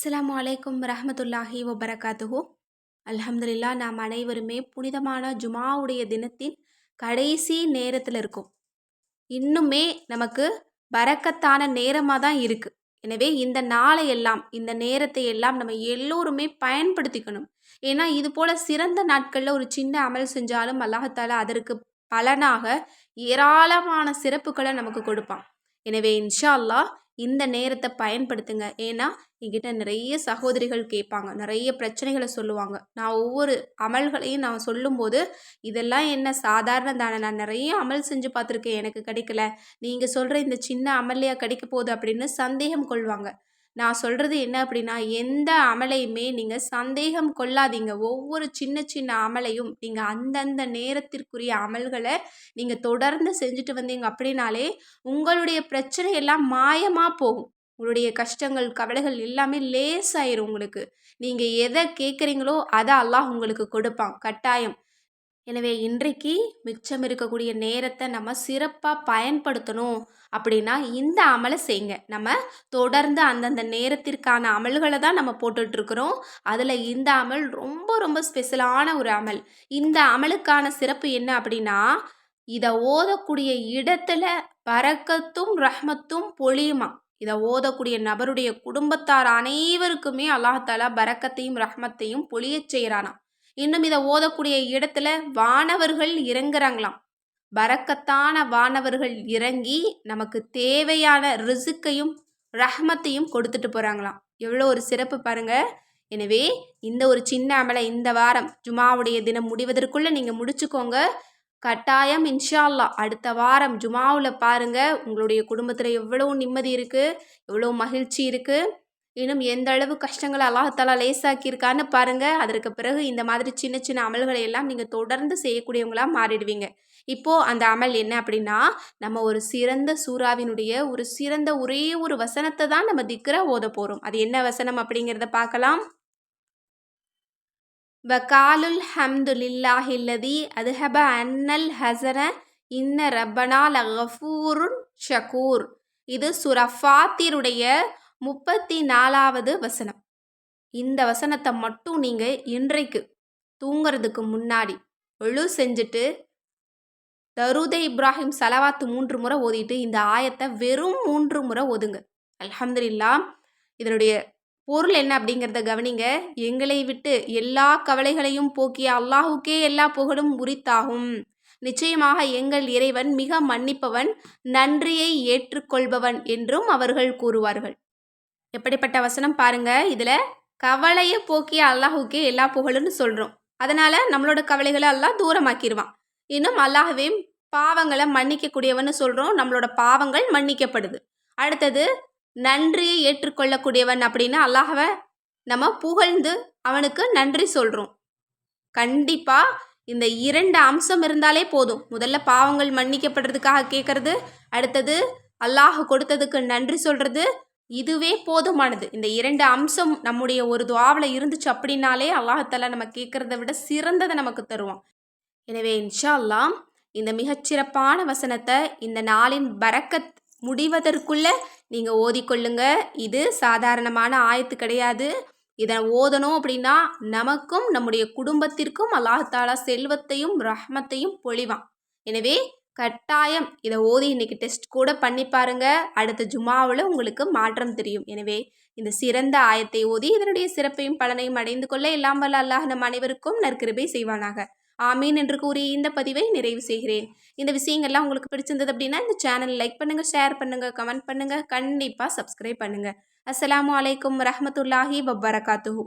அஸ்லாம் அலைக்கும் ரஹமத்துல்லாஹி வபரகாத்துஹு. அல்ஹம்துலில்லா நாம் அனைவருமே புனிதமான ஜுமாவுடைய தினத்தின் கடைசி நேரத்தில் இருக்கோம். இன்னுமே நமக்கு பறக்கத்தான நேரமாக தான் இருக்குது எனவே இந்த நாளை எல்லாம் இந்த நேரத்தை எல்லாம் நம்ம எல்லோருமே பயன்படுத்திக்கணும். ஏன்னா இது போல் சிறந்த நாட்களில் ஒரு சின்ன அமல் செஞ்சாலும் அல்லாஹால அதற்கு பலனாக ஏராளமான சிறப்புகளை நமக்கு கொடுப்பான். எனவே இன்ஷா அல்லாஹ் இந்த நேரத்தை பயன்படுத்துங்க. ஏன்னா என்கிட்ட நிறைய சகோதரிகள் கேட்பாங்க. நிறைய பிரச்சனைகளை சொல்லுவாங்க. நான் ஒவ்வொரு அமல்களையும் நான் சொல்லும்போது இதெல்லாம் என்ன சாதாரண தானே. நான் நிறைய அமல் செஞ்சு பார்த்துருக்கேன். எனக்கு கிடைக்கல. நீங்கள் சொல்கிற இந்த சின்ன அமல்லையா கிடைக்க போகுது அப்படின்னு சந்தேகம் கொள்வாங்க. நான் சொல்கிறது என்ன அப்படின்னா எந்த அமலையுமே நீங்கள் சந்தேகம் கொள்ளாதீங்க. ஒவ்வொரு சின்ன சின்ன அமலையும் நீங்கள் அந்தந்த நேரத்திற்குரிய அமல்களை நீங்கள் தொடர்ந்து செஞ்சுட்டு வந்தீங்க அப்படின்னாலே உங்களுடைய பிரச்சனை எல்லாம் மாயமாக போகும். உங்களுடைய கஷ்டங்கள் கவலைகள் எல்லாமே லேஸ் ஆயிரும் உங்களுக்கு. நீங்கள் எதை கேட்குறீங்களோ அதை அல்லாஹ் உங்களுக்கு கொடுப்பான். கட்டாயம். எனவே இன்றைக்கு மிச்சம் இருக்கக்கூடிய நேரத்தை நம்ம சிறப்பாக பயன்படுத்தணும் அப்படின்னா இந்த அமலை செய்யுங்க. நம்ம தொடர்ந்து அந்தந்த நேரத்திற்கான அமல்களை தான் நம்ம போட்டுட்ருக்குறோம் அதில் இந்த அமல் ரொம்ப ரொம்ப ஸ்பெஷலான ஒரு அமல். இந்த அமலுக்கான சிறப்பு என்ன அப்படின்னா இதை ஓதக்கூடிய இடத்துல பறக்கத்தும் ரஹ்மத்தும் பொழியுமா? இதை ஓதக்கூடிய நபருடைய குடும்பத்தார் அனைவருக்குமே அல்லாஹாலா பறக்கத்தையும் ரஹ்மத்தையும் பொழியச் செய்கிறானா இன்னும் இதை ஓதக்கூடிய இடத்துல வானவர்கள் இறங்குறாங்களாம். பறக்கத்தான வானவர்கள் இறங்கி நமக்கு தேவையான ரிசுக்கையும் ரஹ்மத்தையும் கொடுத்துட்டு போகிறாங்களாம் எவ்வளோ ஒரு சிறப்பு பாருங்க. எனவே இந்த ஒரு சின்ன அமலை இந்த வாரம் ஜுமாவுடைய தினம் முடிவதற்குள்ளே நீங்கள் முடிச்சுக்கோங்க. கட்டாயம் இன்ஷால்லா அடுத்த வாரம் ஜுமாவில் பாருங்கள் உங்களுடைய குடும்பத்தில் எவ்வளோ நிம்மதி இருக்குது எவ்வளோ மகிழ்ச்சி இருக்குது இன்னும் எந்த அளவு கஷ்டங்களை அல்லாஹாலா லேசாக்கியிருக்கான்னு பாருங்கள் அதற்கு பிறகு இந்த மாதிரி சின்ன சின்ன அமல்களை எல்லாம் நீங்கள் தொடர்ந்து செய்யக்கூடியவங்களாக மாறிடுவீங்க. இப்போது அந்த அமல் என்ன அப்படின்னா நம்ம ஒரு சிறந்த சூறாவினுடைய ஒரு சிறந்த ஒரே ஒரு வசனத்தை தான் நம்ம திக்கிற ஓத போகிறோம் அது என்ன வசனம் அப்படிங்கிறத பார்க்கலாம். வகாலுல் ஹம்துலில்லாஹில்லதி அதுஹப அன்னல் ஹசர இன்ன ரப்பனா லஃபூருன் ஷகூர். இது சுரஃபாத்திருடைய முப்பத்தி நாலாவது வசனம். இந்த வசனத்தை மட்டும் நீங்கள் இன்றைக்கு தூங்கிறதுக்கு முன்னாடி ஒழு செஞ்சுட்டு தருதை இப்ராஹிம் சலவாத்து மூன்று முறை ஓதிட்டு இந்த ஆயத்தை வெறும் மூன்று முறை ஓதுங்க. அலமதுல்லா இதனுடைய பொருள் என்ன அப்படிங்கிறத கவனிங்க. எங்களை விட்டு எல்லா கவலைகளையும் போக்கிய அல்லாஹுக்கே எல்லா புகழும் உரித்தாகும். நிச்சயமாக எங்கள் இறைவன் மிக மன்னிப்பவன் நன்றியை ஏற்றுக்கொள்பவன் என்றும் அவர்கள் கூறுவார்கள். எப்படிப்பட்ட வசனம் பாருங்க. இதில் கவலையை போக்கிய அல்லாஹுக்கே எல்லா புகழுன்னு சொல்கிறோம் அதனால் நம்மளோட கவலைகளை எல்லாம் தூரமாக்கிடுவான் இன்னும் அல்லாஹவே பாவங்களை மன்னிக்கக்கூடியவன்னு சொல்கிறோம் நம்மளோட பாவங்கள் மன்னிக்கப்படுது. அடுத்தது நன்றியை ஏற்றுக்கொள்ளக்கூடியவன் அப்படின்னு அல்லாஹவை நம்ம புகழ்ந்து அவனுக்கு நன்றி சொல்கிறோம் கண்டிப்பாக இந்த இரண்டு அம்சம் இருந்தாலே போதும். முதல்ல பாவங்கள் மன்னிக்கப்படுறதுக்காக கேட்குறது அடுத்தது அல்லாஹ் கொடுத்ததுக்கு நன்றி சொல்கிறது இதுவே போதுமானது. இந்த இரண்டு அம்சம் நம்முடைய ஒரு துவாவில் இருந்துச்சு அப்படின்னாலே அல்லாஹத்தால நம்ம கேட்குறத விட சிறந்ததை நமக்கு தருவான். எனவே இன்ஷா அல்லா இந்த மிகச்சிறப்பான வசனத்தை இந்த நாளின் பறக்கத் முடிவதற்குள்ளே நீங்கள் ஓதிக்கொள்ளுங்க. இது சாதாரணமான ஆயத்து கிடையாது. இதை ஓதணும் அப்படின்னா நமக்கும் நம்முடைய குடும்பத்திற்கும் அல்லாஹாலா செல்வத்தையும் ரஹ்மத்தையும் பொழிவான். எனவே கட்டாயம் இதை ஓதி இன்றைக்கி டெஸ்ட் கூட பண்ணி பாருங்கள் அடுத்த ஜுமாவில் உங்களுக்கு மாற்றம் தெரியும். எனவே இந்த சிறந்த ஆயத்தை ஓதி இதனுடைய சிறப்பையும் பலனையும் அடைந்து கொள்ள இல்லாமல் அல்லாஹ் நம் அனைவருக்கும் நற்கிருபை செய்வானாக. ஆமீன் என்று கூறி இந்த பதிவை நிறைவு செய்கிறேன். இந்த விஷயங்கள்லாம் உங்களுக்கு பிடிச்சிருந்தது அப்படின்னா இந்த சேனல் லைக் பண்ணுங்கள் ஷேர் பண்ணுங்கள் கமெண்ட் பண்ணுங்கள் கண்டிப்பாக சப்ஸ்கிரைப் பண்ணுங்கள் அஸ்லாம் வலைக்கம் ரஹமத்துல்லாஹி வபரகாத்துஹூ.